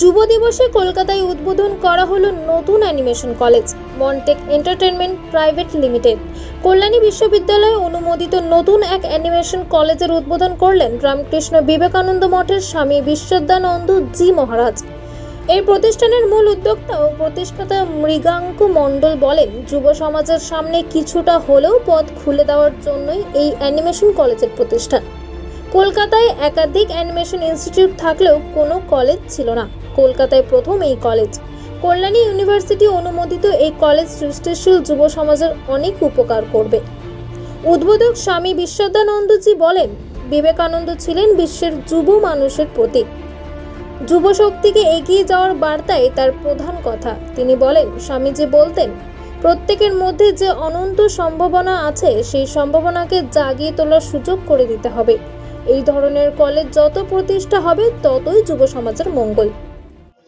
যুব দিবসে কলকাতায় উদ্বোধন করা হলো নতুন animation college, Montek entertainment private limited. Kalyani বিশ্ববিদ্যালয়ে অনুমোদিত নতুন এক অ্যানিমেশন কলেজের উদ্বোধন করলেন রামকৃষ্ণ বিবেকানন্দ মঠের স্বামী বিশ্বদানন্দ জি মহারাজ। এই প্রতিষ্ঠানের মূল উদ্যোক্তা ও প্রতিষ্ঠাতা মৃগাঙ্কু মণ্ডল বলেন, যুব সমাজের সামনে কিছুটা হলেও পথ খুলে দেওয়ার জন্যই এই অ্যানিমেশন কলেজের প্রতিষ্ঠা কলকাতায় একাধিক অ্যানিমেশন ইনস্টিটিউট থাকলেও কোনো কলেজ ছিল না। কলকাতায় প্রথম এই কলেজ। কল্যাণী ইউনিভার্সিটি অনুমোদিত এই কলেজ সৃষ্টিশীল যুব সমাজের অনেক উপকার করবে। উদ্বোধক স্বামী বিশ্বদানন্দজি বলেন, বিবেকানন্দ ছিলেন বিশ্বের যুব মানুষের প্রতীক। যুব শক্তিকে এগিয়ে যাওয়ার বার্তাই তার প্রধান কথা। তিনি বলেন, স্বামীজি বলতেন, প্রত্যেকের মধ্যে যে অনন্ত সম্ভাবনা আছে, সেই সম্ভাবনাকে জাগিয়ে তোলার সুযোগ করে দিতে হবে। এই ধরনের কলেজ যত প্রতিষ্ঠা হবে, ততই যুব সমাজের মঙ্গল।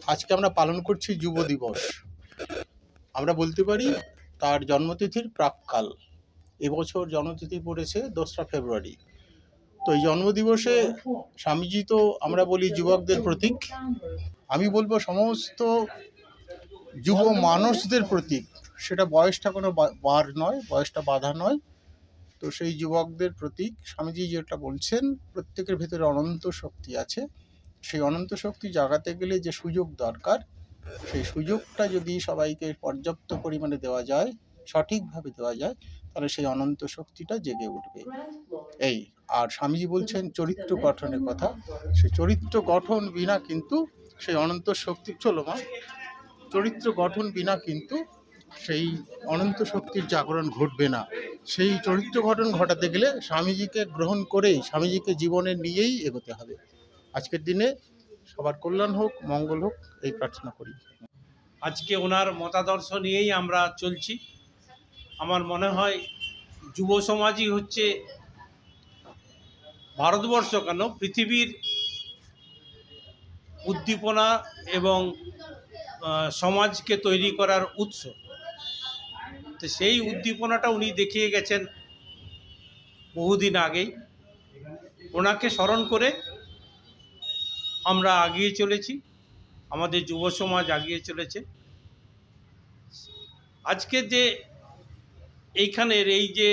আজকে আমরা পালন করছি যুব দিবস। আমরা বলতে পারি, তার জন্মতিথির প্রাককাল। এবছর জন্মতিথি পড়েছে দোসরা ফেব্রুয়ারি। তো এই জন্মদিবসে স্বামীজি তো আমরা বলি যুবকদের প্রতীক। আমি বলব সমস্ত যুব মানুষদের প্রতীক। সেটা বয়সটা কোনো বার নয়, বয়সটা বাধা নয়। তো সেই যুবকদের প্রতীক, স্বামীজি যেটা বলছেন, প্রত্যেকের ভেতরে অনন্ত শক্তি আছে। সেই অনন্ত শক্তি জাগাতে গেলে যে সুযোগ দরকার, সেই সুযোগটা যদি সবাইকে পর্যাপ্ত পরিমাণে দেওয়া যায়, সঠিকভাবে দেওয়া যায়, তাহলে সেই অনন্ত শক্তিটা জেগে উঠবে। এই, আর স্বামীজি বলছেন চরিত্র গঠনের কথা। সেই চরিত্র গঠন বিনা কিন্তু সেই অনন্ত শক্তি, চলো মা, চরিত্র গঠন বিনা কিন্তু সেই অনন্ত শক্তির জাগরণ ঘটবে না। সেই চরিত্র গঠন ঘটাতে গেলে স্বামীজিকে গ্রহণ করেই, স্বামীজিকে জীবনে নিয়েই এগোতে হবে। আজকের দিনে সবার কল্যাণ হোক, মঙ্গল হোক, এই প্রার্থনা করি। আজকে ওনার মতাদর্শ নিয়েই আমরা চলছি। আমার মনে হয় যুব সমাজই হচ্ছে ভারতবর্ষ কেন? পৃথিবীর উদ্দীপনা এবং সমাজকে তৈরি করার উৎস। তো সেই উদ্দীপনাটা উনি দেখিয়ে গেছেন বহুদিন আগেই। ওনাকে স্মরণ করে আমরা আগিয়ে চলেছি, আমাদের যুব সমাজ আগিয়ে চলেছে। আজকে যে এইখানের এই যে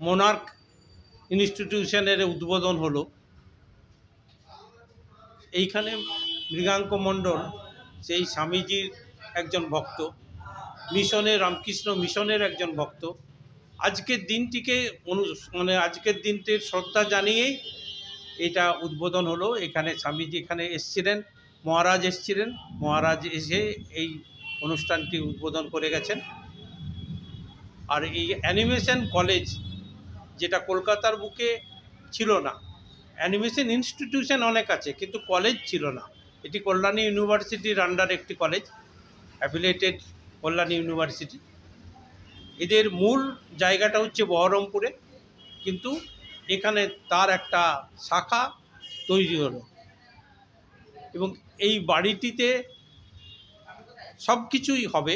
মোনার্ক ইনস্টিটিউশনের উদ্বোধন হলো, এইখানে মৃগাঙ্ক মণ্ডল, সেই স্বামীজির একজন ভক্ত মিশনের রামকৃষ্ণ মিশনের একজন ভক্ত, আজকের দিনটিকে মানে আজকের দিনটির শ্রদ্ধা জানিয়েই এটা উদ্বোধন হলো। এখানে স্বামীজি এখানে এসছিলেন, মহারাজ এসছিলেন। মহারাজ এসে এই অনুষ্ঠানটি উদ্বোধন করে গেছেন। আর এই অ্যানিমেশন কলেজ যেটা কলকাতার বুকে ছিল না, অ্যানিমেশন ইনস্টিটিউশন অনেক আছে, কিন্তু কলেজ ছিল না। এটি কল্যাণী ইউনিভার্সিটির আন্ডার একটি কলেজ অ্যাফিলিয়েটেড কল্যাণী ইউনিভার্সিটি। এদের মূল জায়গাটা হচ্ছে বহরমপুরে, কিন্তু এখানে তার একটা শাখা তৈরি হলো। এবং এই বাড়িটিতে সব কিছুই হবে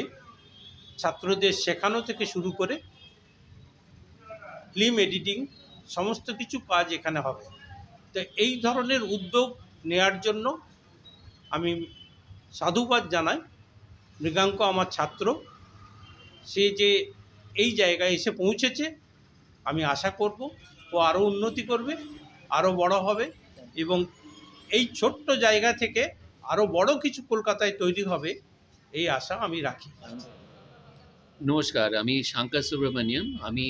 ছাত্রদের শেখানো থেকে শুরু করে ফিল্ম এডিটিং, সমস্ত কিছু কাজ এখানে হবে। তো এই ধরনের উদ্যোগ নেয়ার জন্য আমি সাধুবাদ জানাই। মৃগাঙ্ক আমার ছাত্র, সে যে এই জায়গায় এসে পৌঁছেছে, আমি আশা করব ও আরও উন্নতি করবে আরও বড় হবে এবং এই ছোট্ট জায়গা থেকে আরও বড় কিছু কলকাতায় তৈরি হবে, এই আশা আমি রাখি। নমস্কার, আমি শঙ্কর সুব্রমণিয়াম। আমি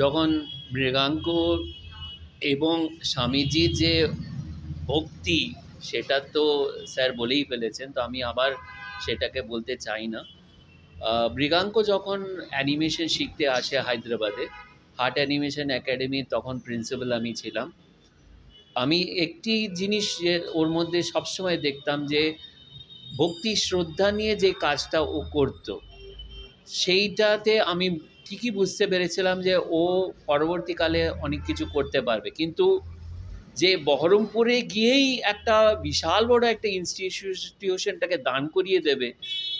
যখন মৃগাঙ্ক এবং স্বামীজির যে ভক্তি, সেটা তো স্যার বলেই ফেলেছেন, তো আমি আবার সেটাকে বলতে চাই না। মৃগাঙ্ক যখন অ্যানিমেশন শিখতে আসে হায়দ্রাবাদে হার্ট অ্যানিমেশন একাডেমি তখন প্রিন্সিপাল আমি ছিলাম। আমি একটি জিনিস যে ওর মধ্যে সবসময় দেখতাম যে, ভক্তি, শ্রদ্ধা নিয়ে যে কাজটা ও করতো, সেইটাতে আমি ঠিকই বুঝতে পেরেছিলাম যে, ও পরবর্তীকালে অনেক কিছু করতে পারবে। কিন্তু যে বহরমপুরে গিয়েই একটা বিশাল বড় একটা ইনস্টিটিউশনটাকে দান করিয়ে দেবে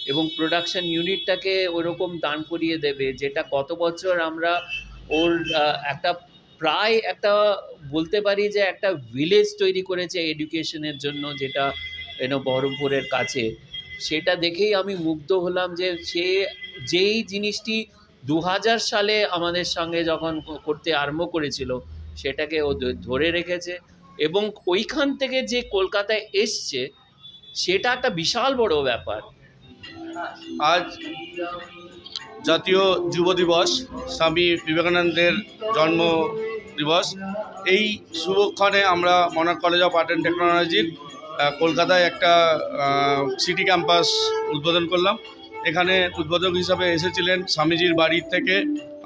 এবং প্রোডাকশন ইউনিটটাকে ওরকম দান করিয়ে দেবে, যেটা গত বছর আমরা ওর একটা প্রায় একটা বলতে পারি যে একটা ভিলেজ তৈরি করেছে এডুকেশনের জন্য যেটা এন বহরমপুরের কাছে। সেটা দেখেই আমি মুগ্ধ হলাম যে সে যেই জিনিসটি দু হাজার সালে আমাদের সঙ্গে যখন করতে আরম্ভ করেছিল, সেটাকে ও ধরে রেখেছে এবং ওইখান থেকে যে কলকাতায় এসছে, সেটা একটা বিশাল বড় ব্যাপার। আজ জাতীয় যুব দিবস, স্বামী বিবেকানন্দের জন্ম দিবস। এই শুভক্ষণে আমরা মনার কলেজ অফ আর্ট অ্যান্ড টেকনোলজির কলকাতায় একটা সিটি ক্যাম্পাস উদ্বোধন করলাম। এখানে উদ্বোধক হিসাবে এসেছিলেন স্বামীজির বাড়ির থেকে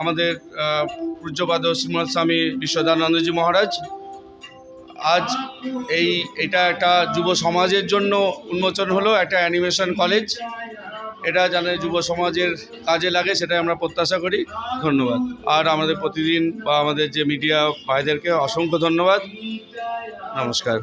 আমাদের পূজ্যপাদ শ্রীমৎ স্বামী বিশ্বদানন্দজি মহারাজ। আজ এই, এটা একটা যুব সমাজের জন্য উন্মোচন হলো, একটা অ্যানিমেশন কলেজ। এটা জানে যুব সমাজের কাজে লাগে, সেটাই আমরা প্রত্যাশা করি। ধন্যবাদ। আর আমাদের প্রতিদিন বা আমাদের যে মিডিয়া ভাইদেরকে অসংখ্য ধন্যবাদ। নমস্কার।